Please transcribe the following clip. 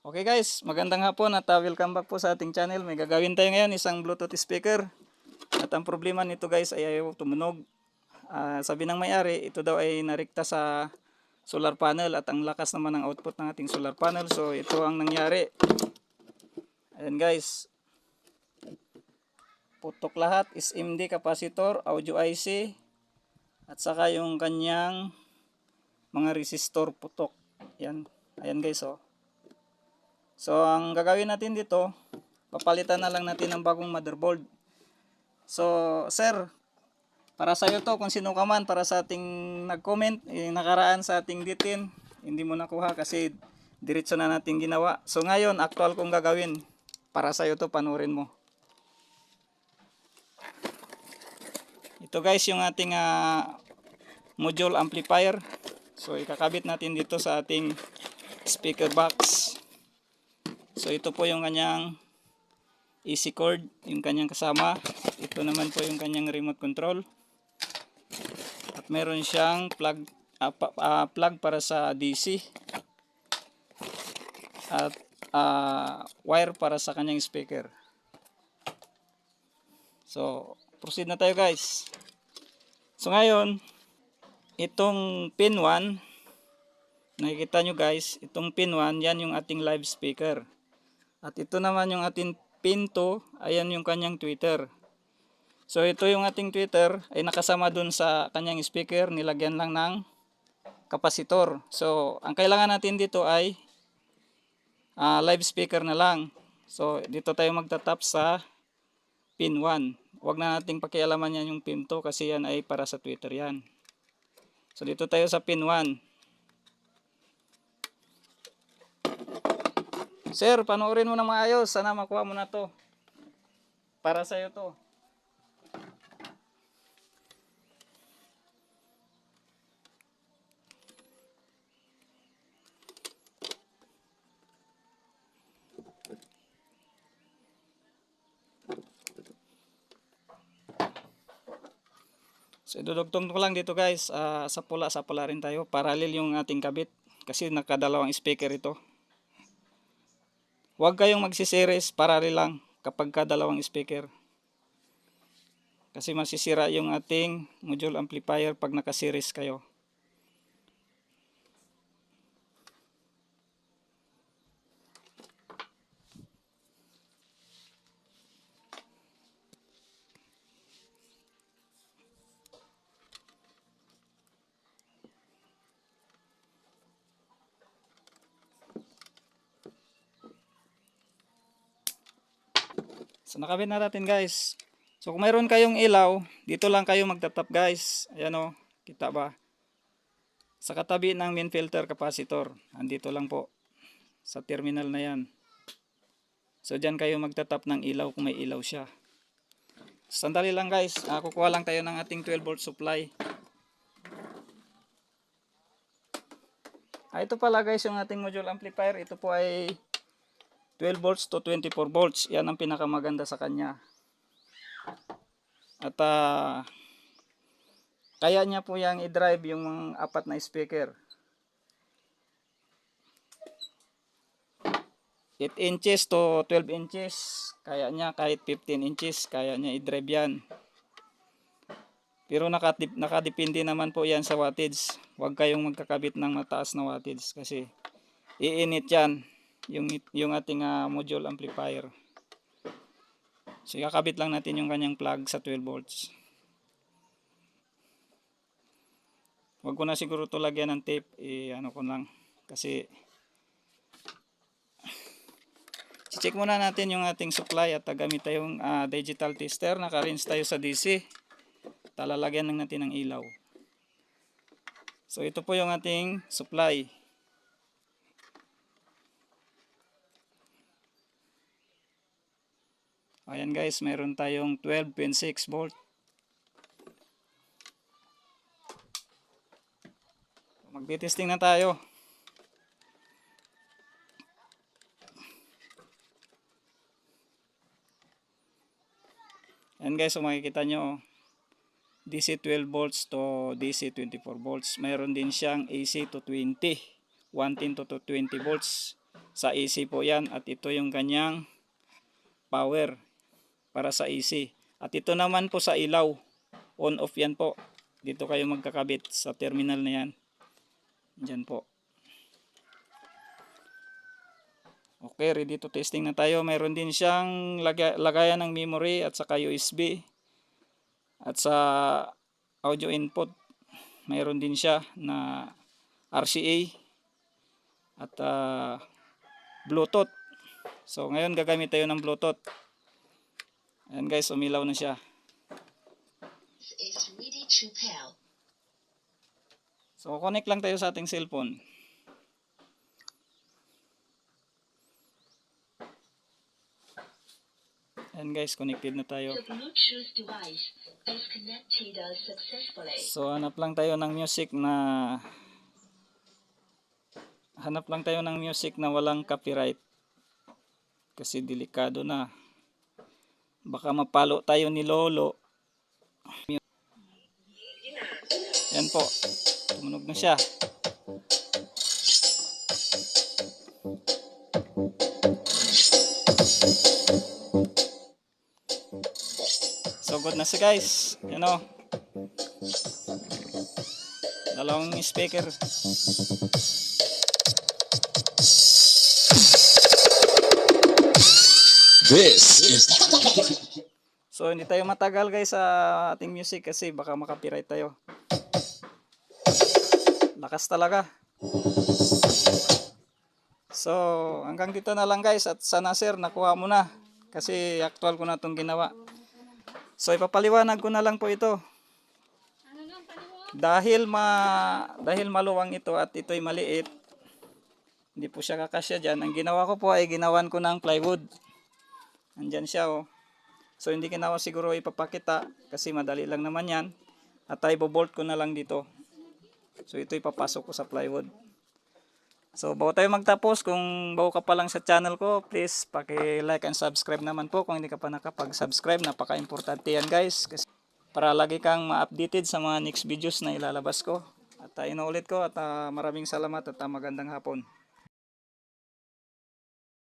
Okay guys, magandang hapon at uh, welcome back po sa ating channel. May gagawin tayo ngayon, isang Bluetooth speaker. At ang problema nito guys ay ayaw tumunog. Ah, sabi ng may-ari, ito daw ay narikta sa solar panel at ang lakas naman ng output ng ating solar panel. So ito ang nangyari. Ayan guys. Putok lahat, SMD capacitor, audio IC, at saka yung kanyang mga resistor putok. Yan. Ayan guys oh. So, ang gagawin natin dito, papalitan na lang natin ng bagong motherboard. So, sir, para sa iyo to, kung sino ka man, para sa ating nag-comment, eh, nakaraan sa ating ditin, hindi mo nakuha kasi diretso na natin ginawa. So, ngayon, actual kong gagawin. Para sa iyo to, panurin mo. Ito guys, yung ating ah, module amplifier. So, ikakabit natin dito sa ating speaker box. So ito po yung kanyang easy cord, yung kanyang kasama. Ito naman po yung kanyang remote control. At meron siyang plug pa- ah, plug para sa DC. At ah, wire para sa kanyang speaker. So, proceed na tayo guys. So ngayon, itong pin 1 nakikita nyo guys, itong pin 1, yan yung ating live speaker. At ito naman yung ating pin 2, ayan yung kanyang tweeter. So ito yung ating tweeter ay nakasama dun sa kanyang speaker, nilagyan lang ng kapasitor. So ang kailangan natin dito ay ah, live speaker na lang. So dito tayo magtatap sa pin 1. Huwag na nating pakialaman yan yung pin 2 kasi yan ay para sa tweeter yan. So dito tayo sa pin 1. Sir, panoorin mo na maayos. Sana makuha mo na to. Para sa'yo to. So idudugtong ko lang dito guys ah, sa pula sa pula rin tayo parallel yung ating kabit kasi nakadalawang speaker ito Huwag kayong magsiseries, parallel lang kapag ka dalawang speaker. Kasi masisira yung ating module amplifier pag nakaseries kayo. So nakabit na natin guys. So kung mayroon kayong ilaw, dito lang kayo magtatap guys. Ayan o, kita ba? Sa katabi ng main filter capacitor. Andito lang po. Sa terminal na yan. So dyan kayo magtatap ng ilaw kung may ilaw siya. Sandali lang guys. Ah, kukuha lang tayo ng ating 12 volt supply. Ah, ito pala guys yung ating module amplifier. Ito po ay 12 volts to 24 volts. Yan ang pinakamaganda sa kanya. At ah, kaya niya po yang i-drive yung mga apat na speaker. 8 inches to 12 inches. Kaya niya kahit 15 inches. Kaya niya i-drive yan. Pero nakadip, nakadepende naman po yan sa wattage. Huwag kayong magkakabit ng mataas na wattage kasi iinit yan yung yung ating ah, module amplifier. So ikakabit lang natin yung kanyang plug sa 12 volts. Huwag ko na siguro to lagyan ng tape, eh, ano ko lang kasi check muna natin yung ating supply at gamit tayong ah, digital tester. Naka-rinse tayo sa DC. Talalagyan lang natin ng ilaw. So ito po yung ating supply. Ayan guys, meron tayong 12.6 volt. Magti-testing na tayo. Ayan guys, so makikita nyo, DC 12 volts to DC 24 volts. Meron din siyang AC to 20, 110 to 20 volts. Sa AC po yan at ito yung kanyang power para sa AC. At ito naman po sa ilaw. On off yan po. Dito kayo magkakabit sa terminal na yan. Diyan po. Okay, ready to testing na tayo. Mayroon din siyang laga- lagayan ng memory at saka USB. At sa audio input, mayroon din siya na RCA at ah, Bluetooth. So ngayon gagamit tayo ng Bluetooth. Ayan guys, umilaw na siya. So connect lang tayo sa ating cellphone. Ayan guys, connected na tayo. So hanap lang tayo ng music na hanap lang tayo ng music na walang copyright. Kasi delikado na. Baka mapalo tayo ni Lolo. Yan po. Tumunog na siya. So good na siya guys. Yan o. Dalawang speaker. This is So hindi tayo matagal guys sa ating music kasi baka makapiright tayo. Lakas talaga. So hanggang dito na lang guys at sana sir nakuha mo na kasi actual ko na itong ginawa. So ipapaliwanag ko na lang po ito. Dahil ma dahil maluwang ito at ito'y maliit, hindi po siya kakasya dyan. Ang ginawa ko po ay ginawan ko ng plywood. Andyan siya oh. So hindi ko na siguro ipapakita kasi madali lang naman yan. At ay bobolt ko na lang dito. So ito ipapasok ko sa plywood. So bago tayo magtapos, kung bago ka pa lang sa channel ko, please paki-like and subscribe naman po kung hindi ka pa nakapag-subscribe. Napaka-importante yan guys. Kasi para lagi kang ma-updated sa mga next videos na ilalabas ko. At uh, inuulit ko at ah, maraming salamat at ah, magandang hapon.